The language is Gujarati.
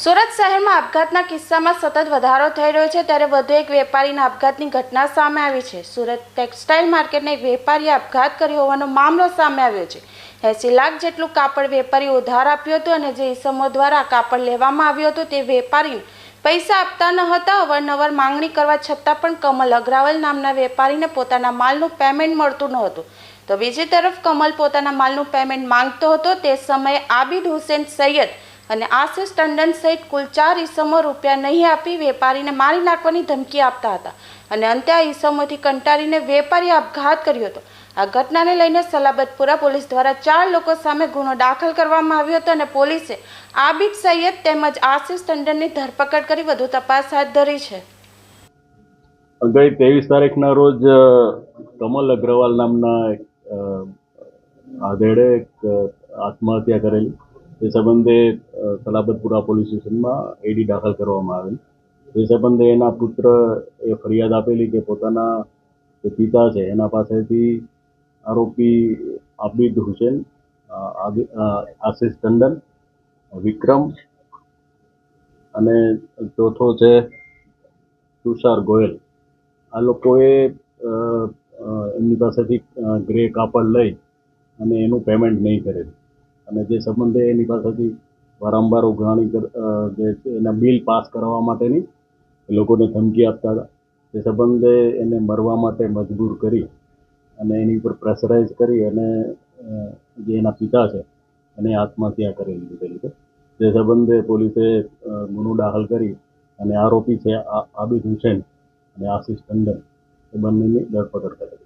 શહેરમાં આપઘાતના કિસ્સામાં સતત વધારો થઈ રહ્યો છે, ત્યારે વધુ એક વેપારીના આપઘાતની ઘટના સામે આવી છે. સુરત ટેક્સટાઇલ માર્કેટના એક વેપારીએ આપઘાત કર્યો હોવાનો મામલો સામે આવ્યો છે. એસી લાખ જેટલું કાપડ વેપારી ઉધાર આપ્યું હતું અને જે ઇસમો દ્વારા કાપડ લેવામાં આવ્યું હતું તે વેપારીને પૈસા આપતા ન હતા, અવારનવાર માંગણી કરવા છતાં પણ કમલ અગ્રાવલ નામના વેપારીને પોતાના માલનું પેમેન્ટ મળતું ન હતું. તો બીજી તરફ કમલ પોતાના માલનું પેમેન્ટ માંગતો હતો. તે સમયે આબિદ હુસેન સૈયદ અને આશિષ ટંડન સહિત કુલ ચાર ઈસમો રૂપિયા નહીં આપી વેપારીને મારી નાખવાની ધમકી આપતા હતા. અને અંતે આ ઈસમોથી કંટાળીને વેપારીએ આપઘાત કર્યો હતો. આ ઘટનાને લઈને સલાબતપુરા પોલીસ દ્વારા ચાર લોકો સામે ગુનો દાખલ કરવામાં આવ્યો હતો અને પોલીસે આબિદ સૈયદ તેમજ આશિષ ટંડનની ધરપકડ કરી વધુ તપાસ હાથ ધરી છે. ગઈ ત્રેવીસ તારીખના રોજ કમલ અગ્રવાલ નામના આધેડે આત્મહત્યા કરેલી. તે સંબંધે સલાબતપુરા પોલીસ સ્ટેશનમાં એડી દાખલ કરવામાં આવેલ. તે સંબંધે એના પુત્ર એ ફરિયાદ આપેલી કે પોતાના જે પિતા છે, એના પાસેથી આરોપી આબિદ હુસેન આશિષ ટંડન, વિક્રમ અને ચોથો છે તુષાર ગોયલ. આ લોકોએ એમની પાસેથી ગ્રે કાપડ લઈ અને એનું પેમેન્ટ નહીં કરેલું. અને જે સંબંધે એની પાસેથી વારંવાર ઉઘરાણી જે એના બિલ પાસ કરાવવા માટેની એ લોકોને ધમકી આપતા હતા. તે સંબંધે એને મરવા માટે મજબૂર કરી અને એની ઉપર પ્રેશરાઇઝ કરી અને જે એના પિતા છે, એને આત્મહત્યા કરી લીધેલી છે. તે સંબંધે પોલીસે ગુનો દાખલ કરી અને આરોપી છે આબિદ હુસેન અને આશિષ ટંડન. એ બંનેની ધરપકડ કરી.